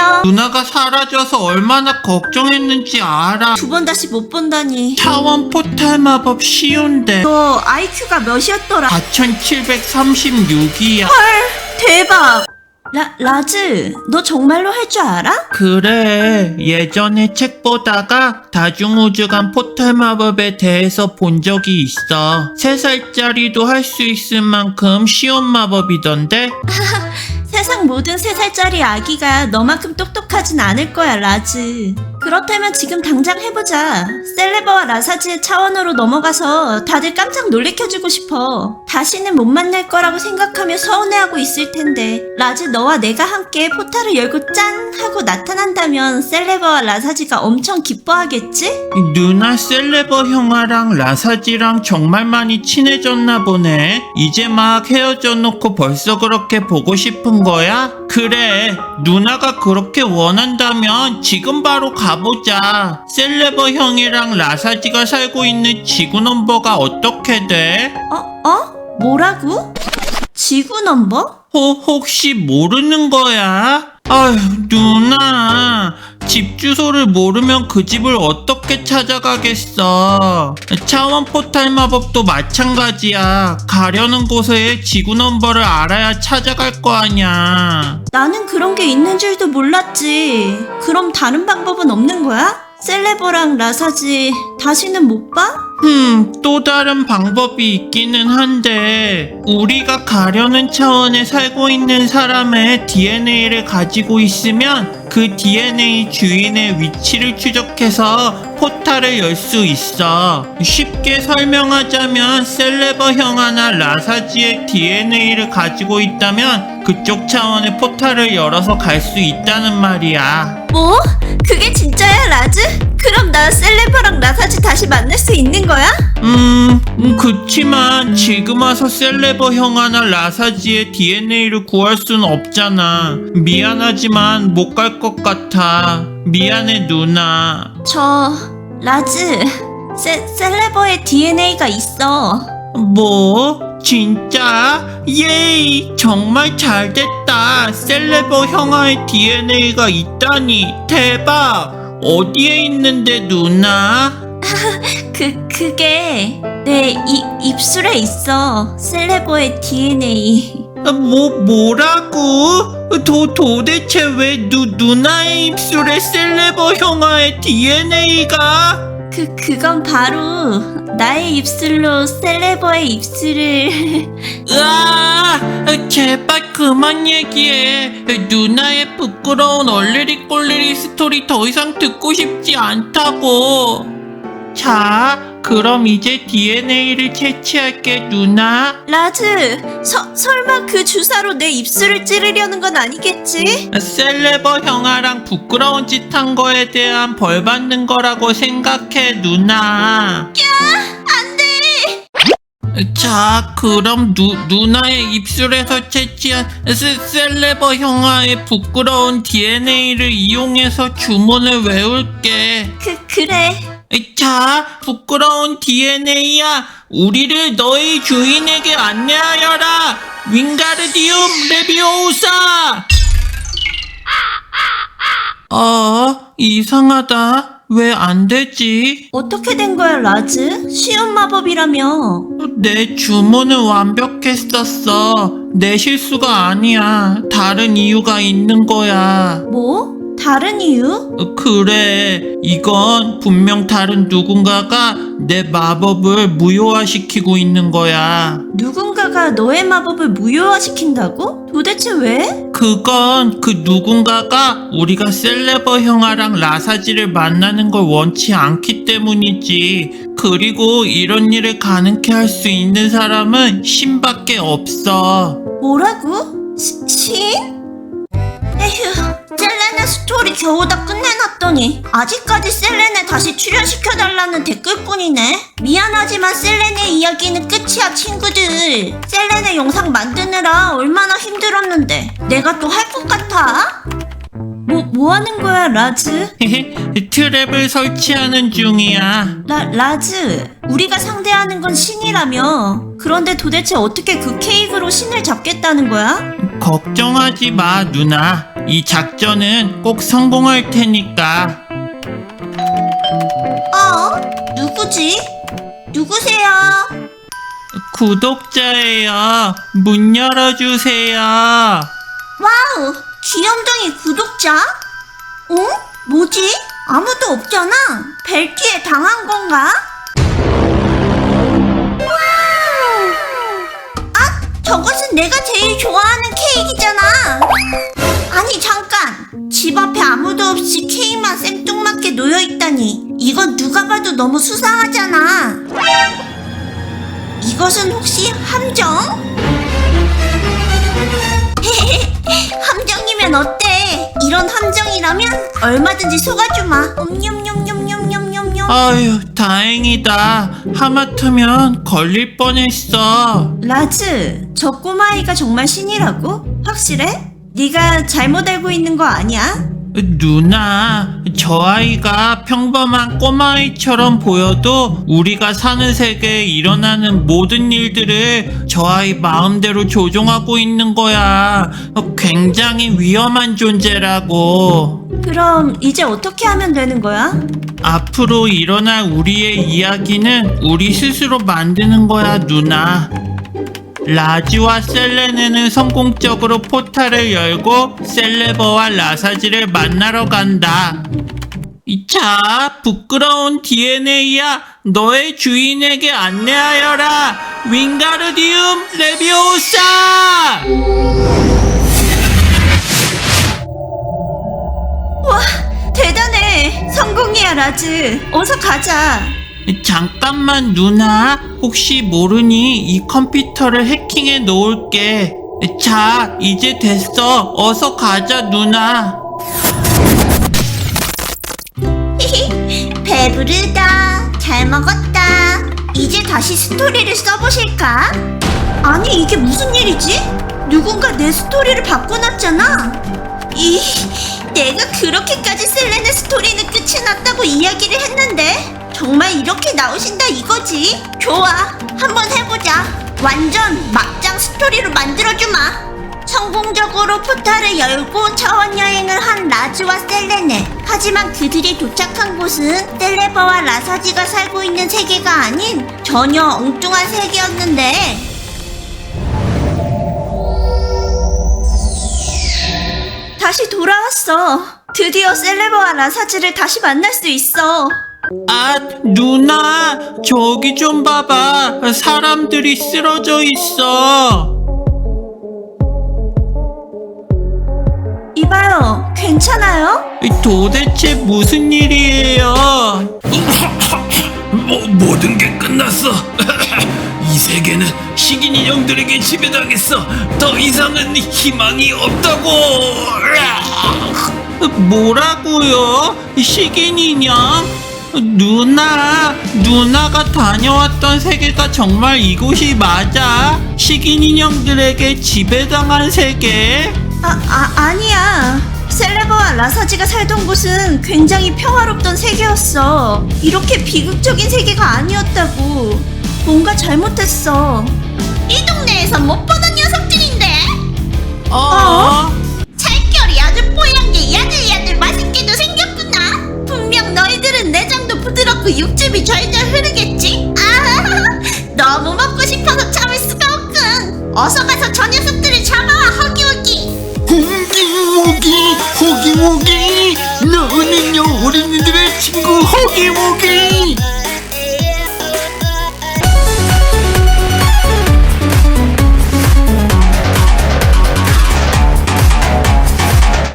안녕. 누나가 사라져서 얼마나 걱정했는지 알아. 두 번 다시 못 본다니. 차원 포탈 마법 쉬운데 너 IQ가 몇이었더라? 4736이야. 대박. 라, 라즈, 너 정말로 할 줄 알아? 그래 예전에 책 보다가 다중우주간 포탈 마법에 대해서 본 적이 있어. 3살짜리도 할 수 있을 만큼 쉬운 마법이던데 세상 모든 세 살짜리 아기가 너만큼 똑똑하진 않을 거야, 라즈. 그렇다면 지금 당장 해보자. 셀레버와 라사지의 차원으로 넘어가서 다들 깜짝 놀래켜주고 싶어. 다시는 못 만날 거라고 생각하며 서운해하고 있을 텐데. 라즈 너와 내가 함께 포탈을 열고 짠! 하고 나타난다면 셀레버와 라사지가 엄청 기뻐하겠지? 누나 셀레버 형아랑 라사지랑 정말 많이 친해졌나 보네. 이제 막 헤어져 놓고 벌써 그렇게 보고 싶은 거야? 그래. 누나가 그렇게 원한다면 지금 바로 가보자. 셀레버 형이랑 라사지가 살고 있는 지구 넘버가 어떻게 돼? 어? 어? 뭐라고? 지구 넘버? 호, 혹시 모르는 거야? 아휴, 누나. 집 주소를 모르면 그 집을 어떻게 찾아가겠어. 차원 포탈 마법도 마찬가지야. 가려는 곳에 지구 넘버를 알아야 찾아갈 거 아냐. 나는 그런 게 있는 줄도 몰랐지. 그럼 다른 방법은 없는 거야? 셀레버랑 라사지 다시는 못 봐? 흠, 또 다른 방법이 있기는 한데, 우리가 가려는 차원에 살고 있는 사람의 DNA를 가지고 있으면 그 DNA 주인의 위치를 추적해서 포탈을 열 수 있어. 쉽게 설명하자면 셀레버 형아나 라사지의 DNA를 가지고 있다면 그쪽 차원의 포탈을 열어서 갈 수 있다는 말이야. 뭐? 그게 진짜야, 라즈? 그럼 나 셀레버랑 라사지 다시 만날 수 있는 거야? 음, 음, 그치만 지금 와서 셀레버 형아나 라사지의 DNA를 구할 수는 없잖아. 미안하지만 못 갈 것 같아. 미안해 누나. 저, 라즈, 세, 셀레버의 DNA가 있어. 뭐? 진짜? 예이! 정말 잘 됐다. 셀레버 형아의 DNA가 있다니. 대박! 어디에 있는데 누나? 그, 그게 내 이, 입술에 있어. 셀레버의 DNA. 아, 뭐 뭐라고? 도 도대체 왜 누, 누나의 입술에 셀레버 형아의 DNA가? 그, 그건 바로 나의 입술로 셀레버의 입술을. 으아! 제발 그만 얘기해. 누나의 부끄러운 얼리리 꼴리리 스토리 더 이상 듣고 싶지 않다고. 자, 그럼 이제 DNA를 채취할게 누나. 라즈, 서, 설마 그 주사로 내 입술을 찌르려는 건 아니겠지? 셀레버 형아랑 부끄러운 짓 한 거에 대한 벌 받는 거라고 생각해 누나. 안 돼! 자, 그럼 누, 누나의 입술에서 채취한 세, 셀레버 형아의 부끄러운 DNA를 이용해서 주문을 외울게. 그, 그래. 자, 부끄러운 DNA야, 우리를 너의 주인에게 안내하여라. 윙가르디움 레비오사. 어, 이상하다. 왜 안 되지? 어떻게 된 거야, 라즈? 쉬운 마법이라며. 내 주문은 완벽했었어. 내 실수가 아니야. 다른 이유가 있는 거야. 뭐? 다른 이유? 어, 그래. 이건 분명 다른 누군가가 내 마법을 무효화시키고 있는 거야. 누군가가 너의 마법을 무효화시킨다고? 도대체 왜? 그건 그 누군가가 우리가 셀레버 형아랑 라사지를 만나는 걸 원치 않기 때문이지. 그리고 이런 일을 가능케 할 수 있는 사람은 신밖에 없어. 뭐라고? 시, 신? 에휴, 스토리 겨우 다 끝내놨더니 아직까지 셀레네 다시 출연시켜달라는 댓글뿐이네. 미안하지만 셀레네 이야기는 끝이야 친구들. 셀레네 영상 만드느라 얼마나 힘들었는데 내가 또 할 것 같아? 뭐, 뭐 하는 거야 라즈? 트랩을 설치하는 중이야. 라, 라즈, 우리가 상대하는 건 신이라며. 그런데 도대체 어떻게 그 케이크로 신을 잡겠다는 거야? 걱정하지 마, 누나. 이 작전은 꼭 성공할 테니까. 어? 누구지? 누구세요? 구독자예요. 문 열어주세요. 와우, 귀염둥이 구독자? 어? 뭐지? 아무도 없잖아. 벨트에 당한 건가? 와우! 아, 저것은 내가 제일 좋아하는 케이크잖아. 집 앞에 아무도 없이 케이크만 생뚱맞게 놓여있다니. 이건 누가 봐도 너무 수상하잖아. 이것은 혹시 함정? 함정이면 어때? 이런 함정이라면 얼마든지 속아주마. 옴뇸뇸뇸뇸뇸뇸. 아유, 다행이다. 하마터면 걸릴 뻔했어. 라즈, 저 꼬마아이가 정말 신이라고? 확실해? 네가 잘못 알고 있는 거 아니야? 누나, 저 아이가 평범한 꼬마아이처럼 보여도 우리가 사는 세계에 일어나는 모든 일들을 저 아이 마음대로 조종하고 있는 거야. 굉장히 위험한 존재라고. 그럼 이제 어떻게 하면 되는 거야? 앞으로 일어날 우리의 이야기는 우리 스스로 만드는 거야, 누나. 라지와 셀레네는 성공적으로 포탈을 열고 셀레버와 라사지를 만나러 간다. 이 자, 부끄러운 DNA야, 너의 주인에게 안내하여라. 윙가르디움 레비오사! 와, 대단해. 성공이야, 라즈. 어서 가자. 잠깐만 누나 혹시 모르니 이 컴퓨터를 해킹해 놓을게 자 이제 됐어 어서 가자 누나 배부르다. 잘 먹었다. 이제 다시 스토리를 써보실까? 아니, 이게 무슨 일이지? 누군가 내 스토리를 바꿔놨잖아. 이, 내가 그렇게까지 셀레네 스토리는 끝이 났다고 이야기를 했는데, 정말 이렇게 나오신다 이거지? 좋아, 한번 해보자. 완전 막장 스토리로 만들어주마. 성공적으로 포탈을 열고 차원 여행을 한 라즈와 셀레네. 하지만 그들이 도착한 곳은 셀레버와 라사지가 살고 있는 세계가 아닌 전혀 엉뚱한 세계였는데 다시 돌아왔어. 드디어 셀레버와 라사지를 다시 만날 수 있어. 아 누나 저기 좀 봐봐 사람들이 쓰러져 있어 이봐요, 괜찮아요? 도대체 무슨 일이에요 뭐, 모든 게 끝났어. 이 세계는 식인 인형들에게 지배당했어. 더 이상은 희망이 없다고. 뭐라고요 식인 인형 누나, 누나가 다녀왔던 세계가 정말 이곳이 맞아? 식인 인형들에게 지배당한 세계? 아, 아, 아니야. 셀레버와 라사지가 살던 곳은 굉장히 평화롭던 세계였어. 이렇게 비극적인 세계가 아니었다고. 뭔가 잘못했어. 이 동네에서 못보 부드럽고 육즙이 절절 흐르겠지? 아, 너무 먹고 싶어서 참을 수가 없군. 어서 가서 저 녀석들을 잡아와 허기허기. 호기호기, 호기호기. 너는요, 어린이들의 친구 호기호기.